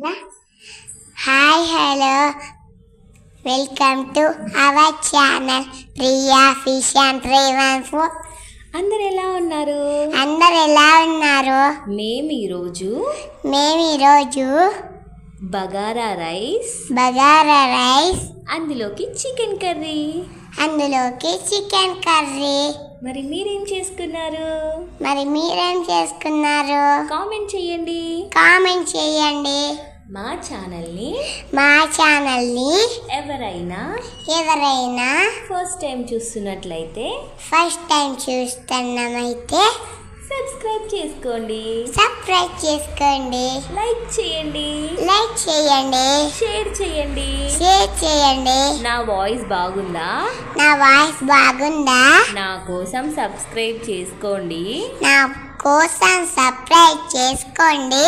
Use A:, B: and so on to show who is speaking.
A: Hi hello welcome to our channel Priya fish and three one four
B: అందరు ఎలా ఉన్నారు?
A: అందరు ఎలా ఉన్నారు?
B: మేము ఈరోజు
A: మేము ఈరోజు
B: బగారా రైస్.
A: బగారా రైస్.
B: అందులోకి చికెన్ కర్రీ.
A: అందులోకి చికెన్ కర్రీ.
B: మరి మీరేం చేసుకున్నారు?
A: మరి మీరేం చేసుకున్నారు?
B: కామెంట్ చేయండి.
A: కామెంట్ చేయండి.
B: మా ఛానల్ని
A: మా ఛానల్ని
B: ఎవరైనా
A: ఎవరైనా
B: ఫస్ట్ టైం చూస్తున్నట్లయితే
A: ఫస్ట్ టైం చూస్తున్నామైతే
B: సబ్స్క్రైబ్ చేసుకోండి.
A: సబ్స్క్రైబ్ చేసుకోండి.
B: లైక్ చేయండి.
A: లైక్ చేయండి.
B: షేర్ చేయండి.
A: షేర్ చేయండి.
B: నా వాయిస్ బాగుందా?
A: నా వాయిస్ బాగుందా?
B: నా కోసం సబ్స్క్రైబ్ చేసుకోండి.
A: నా కోసం సబ్స్క్రైబ్ చేసుకోండి.